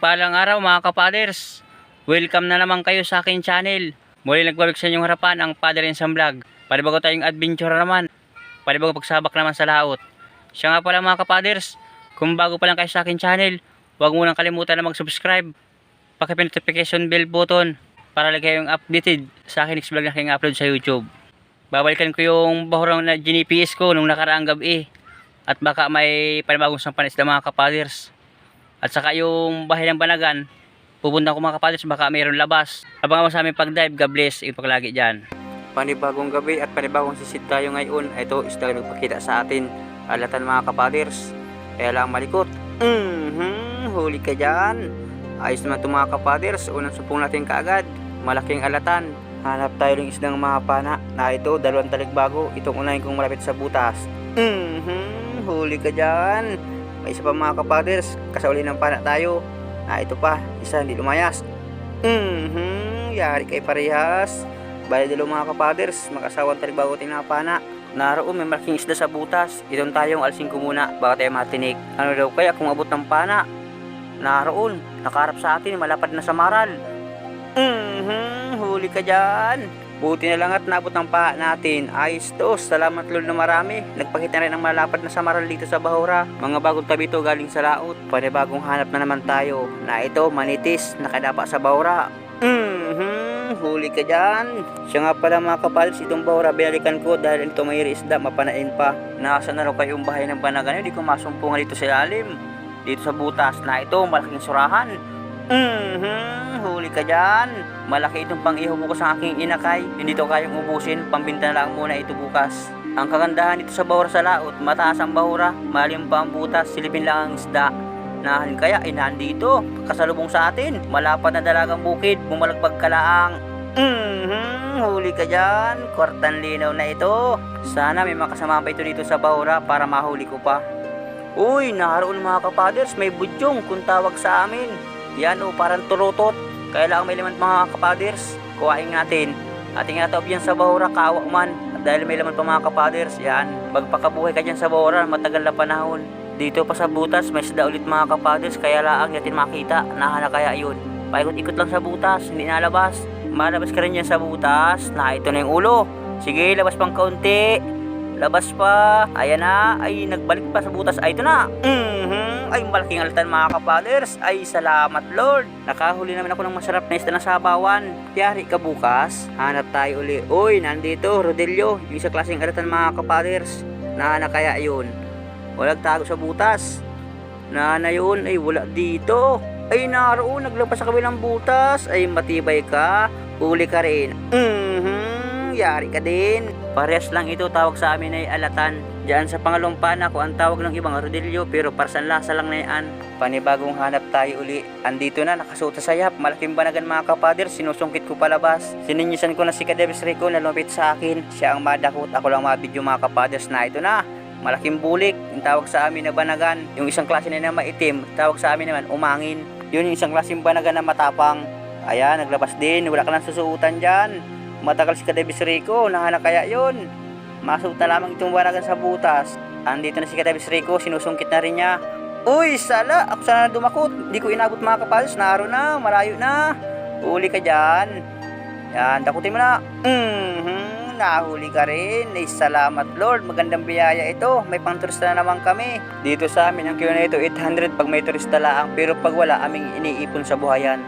Mapagpalang araw mga kapaders. Welcome na naman kayo sa akin channel. Muli nagbabalik sa inyong harapan ang Father in Sam Vlog. Panibago tayong adventure naman. Panibago pagsabak naman sa laot. Siya nga pala mga kapaders. Kung bago pa lang kayo sa akin channel, huwag mo nang kalimutan na mag-subscribe. Paki-notification bell button para lagi kayong updated sa akin next vlog na aking upload sa YouTube. Babalikan ko yung bahurang na GNPS ko nung nakaraang gabi. At baka may panibagong sampanis na mga kapaders. At saka yung bahay ng Banagan, pupunta ko mga kapaders, baka mayroon labas. Abangan mo sa aming pag-dive, God bless, ipaglagi dyan. Panibagong gabi at panibagong sisid tayo ngayon. Ito, isda nagpakita sa atin. Alatan mga kapaders. Kaya lang malikot. Mhm, huli ka dyan. Ayos naman ito mga kapaders. Unang supong natin kaagad. Malaking alatan. Hanap tayo ng isdang mga pana na ito, dalawang taligbago. Itong unahin kong malapit sa butas. Mhm, huli ka dyan. May isa pa mga kapaders, kasauli ng pana tayo. Ah, ito pa, isa hindi lumayas. Mhm, yari kay parehas. Bali dalawa mga kapaders, makasawang taligbago tinapana. Naroon may malaking isda sa butas. Itong tayong alsing ko muna, baka tayo matinik. Ano daw kaya kung abot ng pana? Naroon, nakaharap sa atin, malapad na sa maral. Mhm, huli ka dyan. Buti na lang at naabot ng paa natin. Ayos to. Salamat Lord na marami. Nagpakita rin ng malapad na samaral dito sa Bahura. Mga bagong tabi to galing sa laot. Panibagong hanap na naman tayo. Na ito, manitis, nakadapa sa Bahura. Mhm, huli ka dyan. Siya nga pala mga kapalis, itong Bahura, binalikan ko dahil ito may isda, mapanain pa. Nasa na raw kayong bahay ng panagan, hindi ko masumpungan dito sa ilalim. Dito sa butas na ito, malaking surahan. Mhm, huli ka dyan. Malaki itong pang-iho ko sa aking inakay. Hindi to kayang ubusin, pambinta na lang muna ito bukas. Ang kagandahan dito sa bahura sa laot, mataas ang bahura, malim pa ang butas, silipin lang ang isda. Nahan kaya ay nandito, kasalubong sa atin, malapad na dalagang bukid, bumalagpag kalaang. Mhm, huli ka dyan, kwartan linaw na ito. Sana may makasama pa ito dito sa bahura para mahuli ko pa. Uy, naroon mga kapaders, may budyong kung tawag sa amin. Yan o, parang turutot. Kaya lang may laman mga kapaders. Kuhain natin. Ating natawag yan sa bahura, kawa man. Dahil may laman pa mga kapaders, yan. Magpakabuhay ka dyan sa bahura, matagal na panahon. Dito pa sa butas, may isda ulit mga kapaders, kaya lang natin makita. Nahana kaya yun. Paikot-ikot lang sa butas, hindi nalabas. Malabas ka rin yan sa butas. Na, ito na yung ulo. Sige, labas pang kaunti. Labas pa. Ayan na. Ay, nagbalik pa sa butas. Ay, ito na. Mhm. Ay, malaking altan mga kapaders. Ay, salamat Lord. Nakahuli naman ako ng masarap na isda na sabawan. Tiyari ka bukas. Hanap tayo uli. Uy, nandito. Rodelio. Yung isa klaseng altan mga kapaders. Nahana kaya yun. Walang tago sa butas. Nahana yun. Ay, wala dito. Ay, naroon. Naglabas sa kabilang butas. Ay, matibay ka. Huli ka rin. Mhm. Yari ka din. Parehas lang ito tawag sa amin ay alatan. Diyan sa pangalong pana ko ang tawag ng ibang rodilyo pero parsan lasa lang na yan. Panibagong hanap tayo uli. Andito na nakasuot sa sayap. Malaking banagan mga kapader. Sinusungkit ko palabas. Sininyisan ko na si Kadebis Rico na lumapit sa akin. Siya ang madakot. Ako lang mabidyo mga kapaders na ito na. Malaking bulik. Yung tawag sa amin na banagan. Yung isang klase na na maitim. Tawag sa amin naman umangin. Yun yung isang klaseng banagan na matapang. Ayan, naglabas din. Wala ka nang susuutan dyan. Matagal si Kadebis Rico. Nahana kaya yun. Masuot na lamang itong banagan sa butas. Andito na si Kadebis Rico. Sinusungkit na rin niya. Uy, sala! Ako sana dumakot. Hindi ko inabot mga kapalos. Naro na. Malayo na. Huli ka dyan. Yan, dakutin mo na. Mhm, nahuli ka rin. Ay, salamat Lord. Magandang biyaya ito. May pang turista na naman kami. Dito sa amin, ang kilo na ito, 800 pag may turista laang. Pero pag wala, aming iniipon sa buhayan.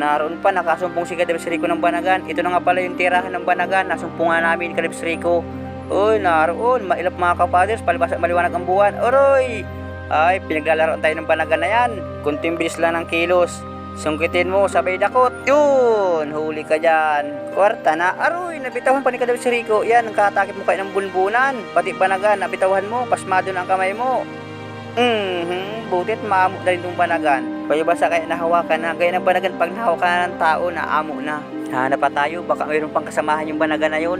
Naroon pa, nakasumpong si Kadebs Rico ng Banagan. Ito na nga pala yung tirahan ng Banagan. Nasumpungan namin ni Kadebs Rico. Uy, naroon. Mailap mga kapaders. Palibas at maliwanag ang buwan. Oroy! Ay, pinaglalaroan tayo ng Banagan na yan. Kunting bilis lang ng kilos. Sungkitin mo, sabay dakot. Yun, huli ka dyan. Kwarta na, aroy, nabitawan pa ni Kadebs Rico. Yan, ang katakip mo kayo ng bunbunan. Pati Banagan, nabitawan mo. Pasmado na ang kamay mo. Mhm, butit maamo na rin itong banagan. Kaya basta kaya nahawakan na, gaya ng banagan pag nahawakan na ng tao na amo na. Hanap pa tayo, baka mayroon pang kasamahan yung banagan na yun.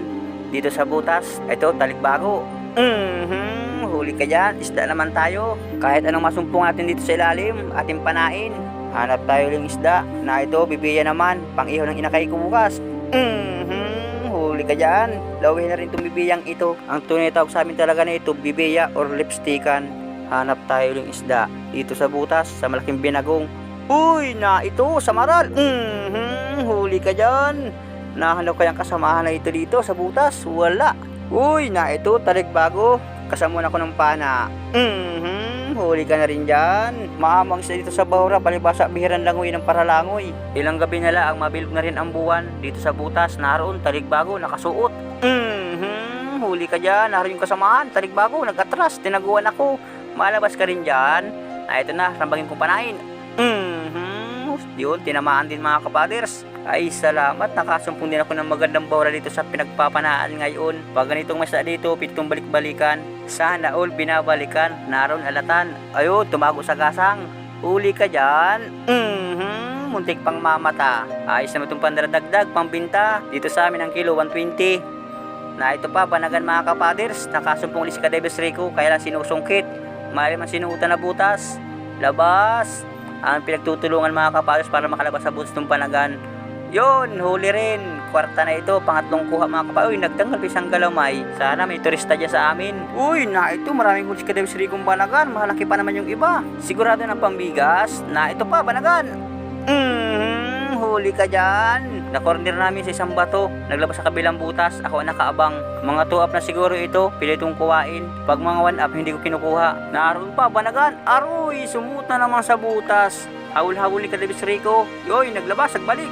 Dito sa butas, ito, talikbago. Mhm, huli ka dyan, isda naman tayo. Kahit anong masumpong natin dito sa ilalim, ating panain. Hanap tayo ng isda, na ito, bibiya naman, pang iho ng inakay ko bukas. Mhm, huli ka dyan. Lawin na rin itong bibiyang ito. Ang tunay tawag sa amin talaga na ito, bibiya or lipstickan hanap tayo ng isda dito sa butas sa malaking binagong Uy, na ito, samaral. Mhm, huli ka dyan. Nahanap kayang kasamahan na ito dito sa butas? Wala. Uy, na ito, tarik bago. Kasama na ko ng pana. Mhm, huli ka na rin dyan. Maamang sa dito sa Baura, palibasa bihiran langoy ng paralangoy. Ilang gabi na lang, mabilog na rin ang buwan. Dito sa butas, naroon, tarik bago, nakasuot. Mhm, huli ka dyan. Naroon yung kasamahan, tarik bago, nag-atras, tinaguan ako. Malabas ka rin dyan. Na ito na, rambangin kong panain. Mhm, yun, tinamaan din mga kapaders. Ay, salamat. Nakasumpong din ako ng magandang bawra dito sa pinagpapanaan ngayon. Pag ganitong masa dito, pitong balik-balikan. Sana all binabalikan. Naroon alatan. Ayun, tumago sa gasang. Uli ka dyan. Mhm, muntik pang mamata. Ayos naman itong pandaradagdag, pambinta. Dito sa amin ang kilo, 120. Na ito pa, panagan mga kapaders. Nakasumpong ulit si Kadebes Rico, kaya lang sinusungkit. Mali man sinuutan na butas. Labas. Ang pinagtutulungan mga kapaders para makalabas sa butas ng panagan. Yon, huli rin. Kwarta na ito, pangatlong kuha mga kapatid. Uy, nagtanggal pisang galamay. Sana may turista dyan sa amin. Uy, na ito, maraming huli si Kadebs Ricong Banagan. Malaki pa naman yung iba. Sigurado ng pambigas. Na ito pa, Banagan. Mhm, huli ka dyan. Na-corner namin sa isang bato. Naglabas sa kabilang butas. Ako ang nakaabang. Mga 2 up na siguro ito. Pilitong kuwain. Pag mga 1 up, hindi ko kinukuha. Naroon pa, Banagan. Aroy, sumut na naman sa butas. Hawul-hawul ni Kadebs Rico. Yoy, naglabas, nagbalik.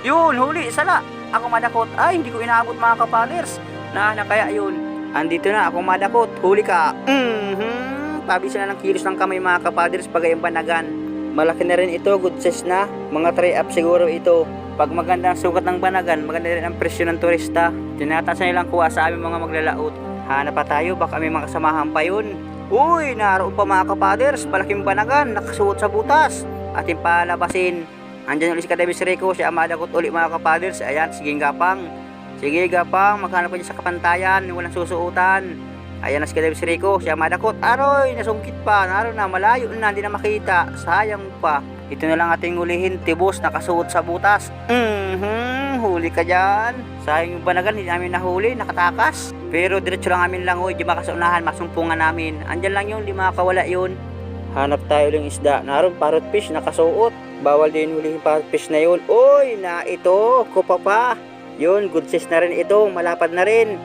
Yun, huli, sala. Ako madakot. Ay, hindi ko inaabot mga kapalers. Na, na kaya yun. Andito na, ako madakot. Huli ka. Mhm. Pabisa na ng kilos ng kamay mga kapaders pag ayang banagan. Malaki na rin ito, good size na. Mga 3 up siguro ito. Pag maganda ang sukat ng banagan, maganda rin ang presyo ng turista. Tinatasan nilang kuha sa aming mga maglalaot. Hanap pa tayo, baka may mga kasamahan pa yun. Uy, naroon pa mga kapaders, malaking banagan, nakasuot sa butas. Ating palabasin. Andyan ulit si Kadebis Rico, si Amadakot ulit mga kapaders. Ayan, sige gapang. Sige gapang, maghanap pa sa kapantayan, walang susuotan. Ayan na si Kadebis Rico, si Amadakot. Aroy, nasungkit pa, naroon na, malayo na, hindi na makita. Sayang pa. Ito na lang ating ulihin, tibos, nakasuot sa butas. Mhm, huli ka dyan. Sayang yung banagan, hindi namin nahuli, nakatakas. Pero diretso lang amin lang, di makasaunahan, masumpungan namin. Andyan lang yun, di makakawala yun. Hanap tayo ng isda. Naroon, parrot fish, nakasuot. Bawal din huli yung parrot fish na yun. Uy, na ito, kupa pa. Yun, good size na rin ito, malapad na rin.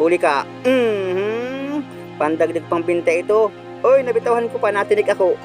Huli ka. Mhm. Pandagdag pang binta ito. Uy, nabitawan ko pa, natinig ako.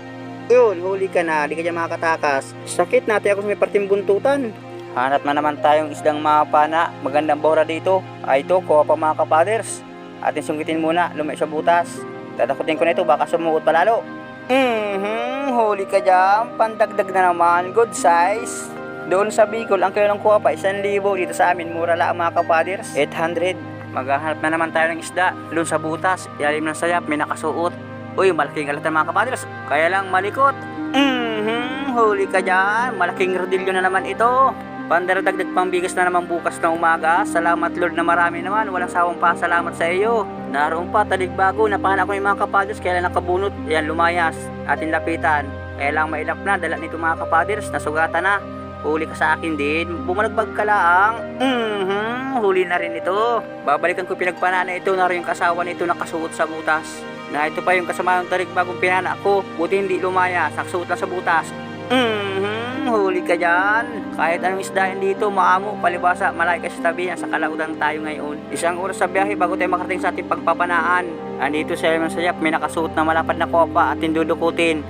Yun, huli ka na, di ka dyan makakatakas. Sakit natin ako sa may parting buntutan. Hanap na naman tayong isdang mga pana. Magandang bora dito. Ay ito, kuha pa mga kapaders. Atin sungkitin muna, lumay sa butas. Tatakutin ko na ito, baka sumuot pa lalo. Mhm, huli ka dyan. Pandagdag na naman, good size. Doon sa Bicol, ang kilo ng kuha pa, 1,000 dito sa amin, mura lang mga kapaders. 800. Maghahanap na naman tayo ng isda. Doon sa butas, ilalim ng sayap, may nakasuot. Uy, malaking alatan mga kapaders. Kaya lang malikot. Mhm, huli ka dyan. Malaking rodilyo na naman ito. Pandaradagdag pambigas na naman bukas na umaga. Salamat Lord na marami naman. Walang sawang pa. Salamat sa iyo. Naroon pa, talig bago. Napahan ako ng mga kapaders. Kaya lang nakabunot. Yan, lumayas. Atin lapitan. Kaya lang mailap na. Dala nito mga kapaders. Nasugatan na. Huli ka sa akin din. Bumalagbag ka lang. Mhm, huli na rin ito. Babalikan ko pinagpana na ito. Naroon yung kasawa nito nakasuot sa butas. Na ito pa yung kasama ng tarig bagong pinana ko. Buti hindi lumayas. Nakasuot lang sa butas. Mhm, huli ka dyan. Kahit anong isdain dito, maamo, palibasa, malaki ka sa tabi, sa kalaudan tayo ngayon. Isang oras sa biyahe bago tayo makarating sa ating pagpapanaan. Andito sa Lemon Sayap, may nakasuot na malapad na kopa at tindudukutin.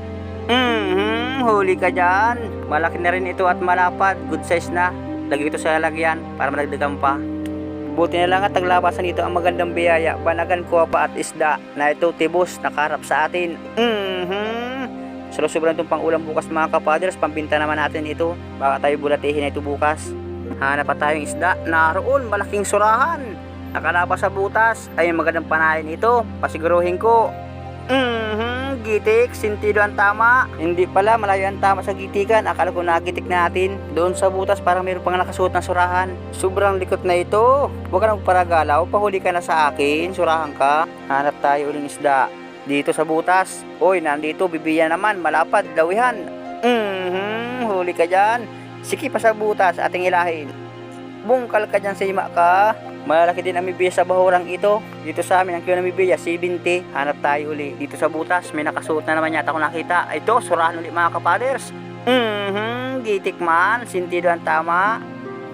Mhm, huli ka dyan. Malaki na rin ito at malapad, good size na. Lagi ito sa lalagyan para madagdagan pa. Buti na lang at naglabasan dito ang magandang biyaya, banagan, kopa at isda na ito tibos nakarap sa atin. Mhm. So, sobrang itong pang ulam bukas mga kapaders, pambinta naman natin ito. Baka tayo bulatihin na ito bukas. Hanap pa tayong isda. Naroon, malaking surahan. Nakalabas sa butas. Ay, magandang panahin ito. Pasiguruhin ko. Mhm, gitik, sintido ang tama. Hindi pala, malayo ang tama sa gitikan. Akala ko nagitik natin. Doon sa butas, parang mayroon pang nakasuot na surahan. Sobrang likot na ito. Huwag ka nang paragalaw, pahuli ka na sa akin. Surahan ka. Hanap tayo uling isda. Dito sa butas. Uy, nandito, bibiya naman, malapad, lawihan. Mhm, huli ka dyan. Siki pa sa butas, ating ilahin. Bungkal ka dyan sa ima ka. Malaki din ang mibiya sa bahurang ito. Dito sa amin, ang kilo ng mibiya, 70. Hanap tayo uli. Dito sa butas, may nakasuot na naman yata ako nakita. Ito, surahan ulit mga kapaders. Mhm, gitik man, sintido ang tama.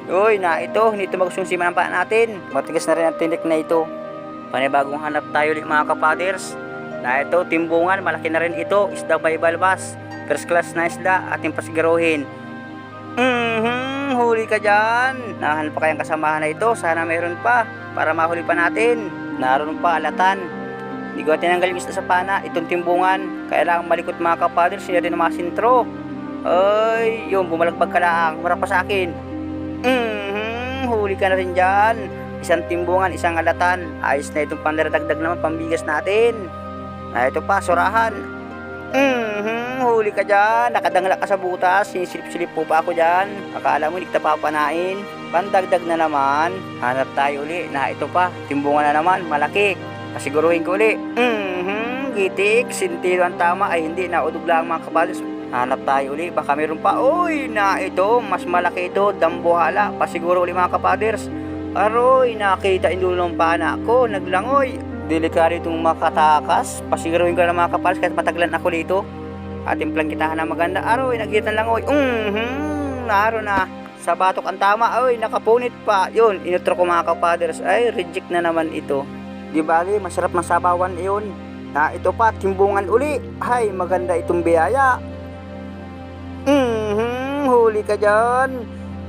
Uy, na ito, hindi ito magsusiman ang paa natin. Matigas na rin ang tinik na ito. Panibagong hanap tayo ulit mga kapaders. Na ito, timbungan, malaki na rin ito. Isda by balbas. First class na isda, ating pasigaruhin. Mhm, huli ka dyan. Nahanap pa kayang kasamahan na ito. Sana meron pa, para mahuli pa natin. Naroon pa alatan. Hindi ko tinanggal yung isda sa pana. Itong timbungan. Kailangan malikot mga kapaders. Hindi natin masintro. Ay, yun, bumalagpag ka lang. Mura pa sa akin. Mhm, huli ka na rin dyan. Isang timbungan, isang alatan. Ayos na itong pandaradagdag naman, pambigas natin. Na ito pa, surahan. Mhm, huli ka dyan. Nakadangla ka sa butas. Sinisilip-silip po pa ako dyan. Akala mo, hindi kita papanain. Pandagdag na naman. Hanap tayo uli. Na ito pa, timbungan na naman, malaki. Pasiguruhin ko uli. Mhm, gitik. Sintiro ang tama. Ay, hindi. Naudog lang mga kapalos. Hanap tayo uli, baka meron pa. Uy, na ito, mas malaki ito, dambuhala. Pasiguro uli mga kapaders. Aroy, nakita yung dulo ng pana ko, naglangoy. Delikado itong makatakas. Pasiguruhin ko na mga kapaders kahit mataglan ako dito. Ating planggitahan na maganda. Aroy, nakita ng langoy. Mhm, naro na. Sa batok ang tama. Ay, nakapunit pa. Yun, inutro ko mga kapaders. Ay, reject na naman ito. Di bali, masarap masabawan yun. Na ito pa, timbungan uli. Ay, maganda itong biyaya. Mhm, huli ka dyan.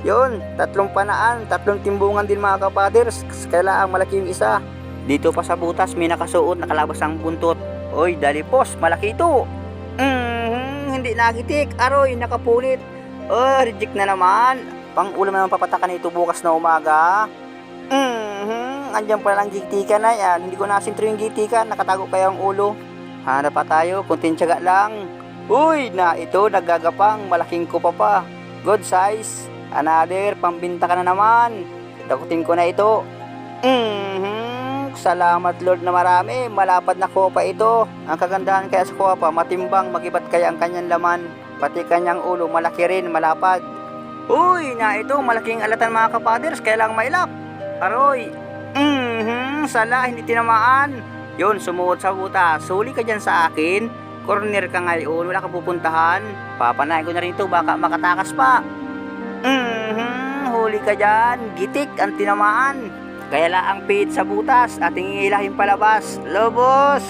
Yun, tatlong panaan, tatlong timbungan din mga kapaders. Kailangan malaki yung isa. Dito pa sa butas, may nakasuot, nakalabas ang buntot. Oy, dalipos, malaki ito. Mhm, hindi nagitik. Aroy, nakapunit. Oh, reject na naman. Pang ulam naman papatakan ito bukas na umaga. Mhm, andyan pa lang gitikan na yan. Hindi ko nasintro yung gitikan, nakatago kaya ang ulo. Hanap pa tayo, kunting tiyaga lang. Uy, na ito, nagagapang, malaking kupa pa. Good size. Another, pambinta ka na naman. Dakutin ko na ito. Mhm, salamat Lord na marami. Malapad na kupa ito. Ang kagandahan kaya sa kupa, matimbang, magibat kaya ang kanyang laman. Pati kanyang ulo, malaki rin, malapad. Uy, na ito, malaking alatan mga kapaders, kailangang mailap. Aroy. Mhm, sala, hindi tinamaan. Yun, sumuot sa buta. Suli ka dyan sa akin. Corner ka ngayon, wala kang pupuntahan. Papanahin ko na rin ito, baka makatakas pa. Mhm, huli ka dyan. Gitik ang tinamaan. Kaya lang pit sa butas, ating ilahin palabas. Lobos!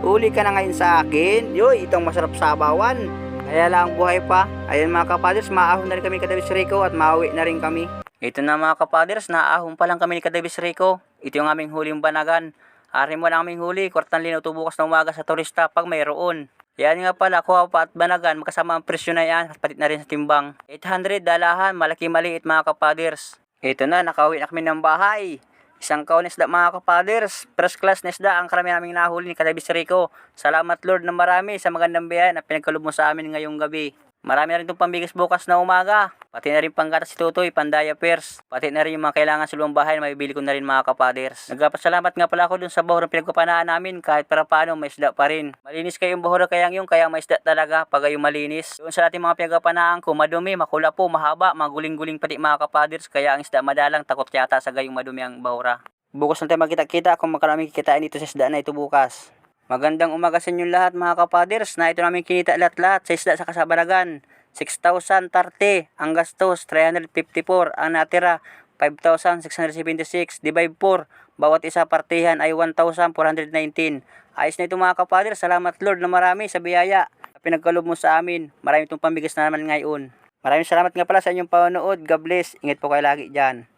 Huli ka na ngayon sa akin. Yoy, itong masarap sabawan. Kaya lang buhay pa. Ayan mga kapaders, maahon na rin kami kadabis Rico at mauwi na rin kami. Ito na mga kapaders, naahon pa lang kami ni kadabis Rico. Ito yung aming huling banagan. Ari mo lang aming huli, kwartang linaw to bukas na umaga sa turista pag mayroon. Yan nga pala, kuha pa at banagan, magkasama ang presyo na yan, at palit na rin sa timbang. 800 dalahan, malaki maliit mga kapaders. Ito na, nakauwi na kami ng bahay. Isang kaon isda mga kapaders. First class na ang karami naming nahuli ni Kadabis Rico. Salamat Lord ng marami sa magandang biyaya na pinagkalob mo sa amin ngayong gabi. Marami na rin itong pambigas bukas na umaga. Pati na rin panggatas si Tutoy, pandaya pairs. Pati na rin yung mga kailangan sa luwang bahay na mabibili ko na rin mga kapaders. Nagpasalamat nga pala ako dun sa bahura pinagpapanaan namin kahit para paano may isda pa rin. Malinis kayong bahura kayang yung kaya may isda talaga pag yung malinis. Doon sa ating mga pinagpapanaan ko, madumi, makula po, mahaba, maguling-guling pati mga kapaders. Kaya ang isda madalang takot yata sa gayong madumi ang bahura. Bukas na tayo magkita-kita kung magkarami kikitain dito sa isda na ito bukas. Magandang umaga sa inyo lahat mga kapaders na ito namin kinita lahat-lahat sa isda sa kasabaragan. 6,030 ang gastos, 354 ang natira, 5,676 divide 4. Bawat isa partihan ay 1,419. Ayos na ito mga kapaders, salamat Lord na marami sa biyaya. Pinagkalob mo sa amin, marami itong pambigas na naman ngayon. Maraming salamat nga pala sa inyong panonood. God bless. Ingat po kayo lagi dyan.